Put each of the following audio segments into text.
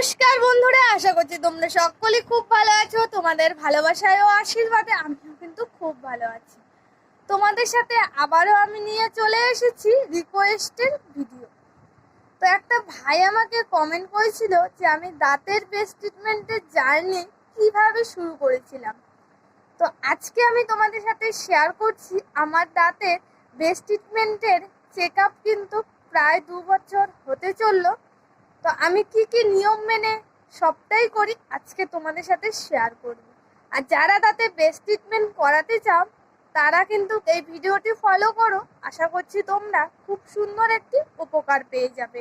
নমস্কার বন্ধুরা, আশা করছি তোমরা সকলে খুব ভালো আছো। তোমাদের ভালোবাসায় ও আশীর্বাদে আমিও কিন্তু খুব ভালো আছি। তোমাদের সাথে আবারও আমি নিয়ে চলে এসেছি রিকোয়েস্টের ভিডিও। তো একটা ভাই আমাকে কমেন্ট করেছিল যে, আমি দাঁতের বেস্ট ট্রিটমেন্টের জার্নি কীভাবে শুরু করেছিলাম। তো আজকে আমি তোমাদের সাথে শেয়ার করছি, আমার দাঁতের বেস্ট ট্রিটমেন্টের চেক আপ কিন্তু প্রায় দু বছর হতে চলল। তো আমি কি কি নিয়ম মেনে সবটাই করি, আজকে তোমাদের সাথে শেয়ার করব। আর যারা তাতে বেস্ট ট্রিটমেন্ট করাতে চাও, তারা কিন্তু এই ভিডিওটি ফলো করো। আশা করছি তোমরা খুব সুন্দর একটি উপকার পেয়ে যাবে।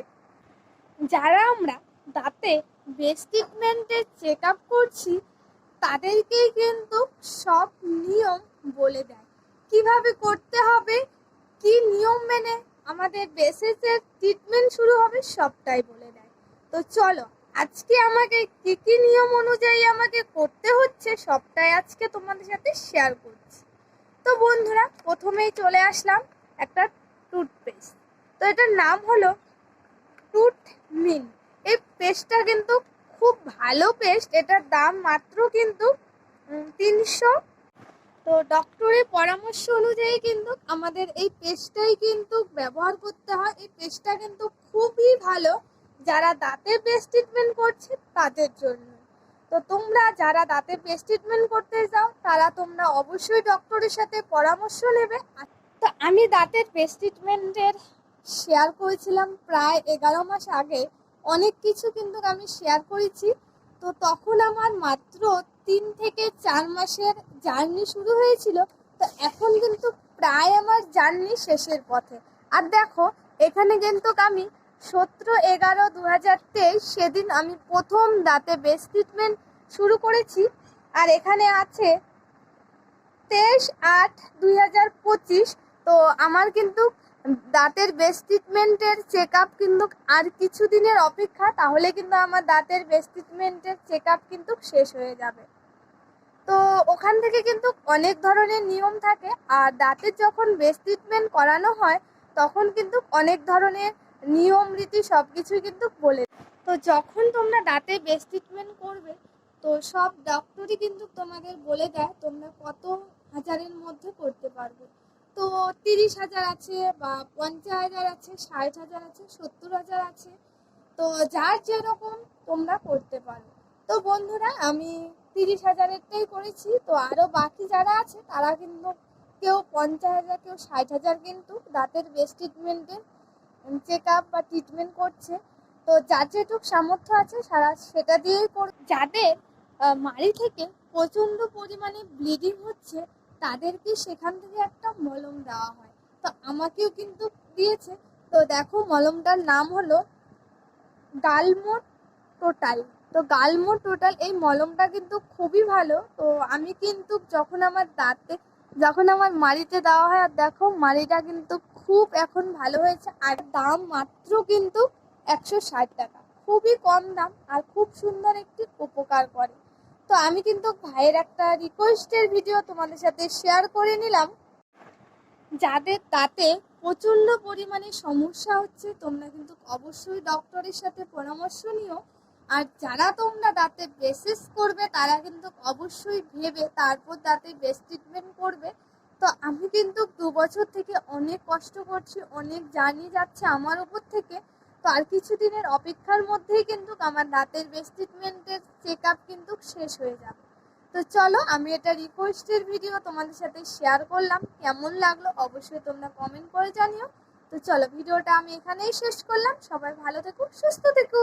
যারা আমরা দাঁতে বেস্ট ট্রিটমেন্টের চেক আপ করছি, তাদেরকেই কিন্তু সব নিয়ম বলে দেয়। কীভাবে করতে হবে, কি নিয়ম মেনে আমাদের বেসেসের ট্রিটমেন্ট শুরু হবে, সবটাই বলে তো চলো, আজকে আমাকে কি কি নিয়ম অনুযায়ী আমাকে করতে হচ্ছে সবটাই আজকে তোমাদের সাথে শেয়ার করছি। তো বন্ধুরা, প্রথমেই চলে আসলাম একটা টুথপেস্ট তো এটার নাম হলো টুথ মিন এই পেস্টটা কিন্তু খুব ভালো পেস্ট এটার দাম মাত্র কিন্তু তিনশো। তো ডক্টরের পরামর্শ অনুযায়ী কিন্তু আমাদের এই পেস্টটাই কিন্তু ব্যবহার করতে হয়। এই পেস্টটা কিন্তু খুবই ভালো। যারা দাঁতের বেস্ট ট্রিটমেন্ট করছে তাদের জন্য। তো তোমরা যারা দাঁতের বেস্ট ট্রিটমেন্ট করতে যাও, তারা তোমরা অবশ্যই ডক্টরের সাথে পরামর্শ নেবে। তো আমি দাঁতের বেস্ট ট্রিটমেন্টের শেয়ার করেছিলাম প্রায় এগারো মাস আগে। অনেক কিছু কিন্তু আমি শেয়ার করেছি। তো তখন আমার মাত্র তিন থেকে চার মাসের জার্নি শুরু হয়েছিল। তো এখন কিন্তু প্রায় আমার জার্নি শেষের পথে। আর দেখো, এখানে কিন্তু আমি সতেরো এগারো দু হাজার তেইশ সেদিন আমি প্রথম দাঁতে বেস্ট ট্রিটমেন্ট শুরু করেছি। আর এখানে আছে তেইশ আট দুই হাজার পঁচিশ। তো আমার কিন্তু দাঁতের বেস্ট ট্রিটমেন্টের চেক আপ কিন্তু আর কিছু দিনের অপেক্ষা। তাহলে কিন্তু আমার দাঁতের বেস্ট ট্রিটমেন্টের চেক আপ কিন্তু শেষ হয়ে যাবে। তো ওখান থেকে কিন্তু অনেক ধরনের নিয়ম থাকে। আর দাঁতের যখন বেস্ট ট্রিটমেন্ট করানো হয়, তখন কিন্তু অনেক ধরনের নিয়ম, রীতি সব কিছুই কিন্তু বলে তো যখন তোমরা দাঁতে বেস্ট ট্রিটমেন্ট করবে, তো সব ডক্টরই কিন্তু তোমাদের বলে দেয় তোমরা কত হাজারের মধ্যে করতে পারবে। তো তিরিশ হাজার আছে বা পঞ্চাশ হাজার আছে, ষাট হাজার আছে, সত্তর হাজার আছে, তো যার যেরকম তোমরা করতে পারো। তো বন্ধুরা, আমি তিরিশ হাজারেরটাই করেছি, তো আরও বাকি যারা আছে, তারা কিন্তু কেউ পঞ্চাশ হাজার, কেউ ষাট হাজার কিন্তু দাঁতের বেস্ট ট্রিটমেন্টের চেক আপ বা ট্রিটমেন্ট করছে, তো যার যেটুক সামর্থ্য আছে সারা সেটা দিয়েই যাদের মাড়ি থেকে প্রচণ্ড পরিমাণে ব্লিডিং হচ্ছে, তাদেরকে সেখান থেকে একটা মলম দেওয়া হয়। তো আমাকেও কিন্তু দিয়েছে। তো দেখো মলমটার নাম হলো গালমোট টোটাল। তো গালমোট টোটাল, এই মলমটা কিন্তু খুবই ভালো। তো আমি কিন্তু যখন আমার দাঁতে, যখন আমার মাড়িতে দেওয়া হয়, আর দেখো মাড়িটা কিন্তু খুব এখন ভালো হয়েছে, আর দাম মাত্র কিন্তু একশো ষাট টাকা। খুবই কম দাম আর খুব সুন্দর একটি উপকার করে। তো আমি কিন্তু ভাইয়ের একটা রিকোয়েস্টের ভিডিও তোমাদের সাথে শেয়ার করে নিলাম। যাদের দাঁতে প্রচণ্ড পরিমাণে সমস্যা হচ্ছে, তোমরা কিন্তু অবশ্যই ডক্টরের সাথে পরামর্শ নিও। আর যারা তোমরা দাঁতে বেসিস করবে, তারা কিন্তু অবশ্যই ভেবে তারপর দাঁতে বেস্ট ট্রিটমেন্ট করবে। তো আমি কিন্তু দু বছর থেকে অনেক কষ্ট করছি, অনেক জার্নি যাচ্ছে আমার উপর থেকে। তো আর কিছুদিনের অপেক্ষার মধ্যেই কিন্তু আমার দাঁতের বেস্ট ট্রিটমেন্টের চেক আপ কিন্তু শেষ হয়ে যাবে। তো চলো, আমি এটা রিকোয়েস্টের ভিডিও তোমাদের সাথে শেয়ার করলাম। কেমন লাগল অবশ্যই তোমরা কমেন্ট করে জানিও। তো চলো ভিডিওটা আমি এখানেই শেষ করলাম। সবাই ভালো থেকো, সুস্থ থেকো।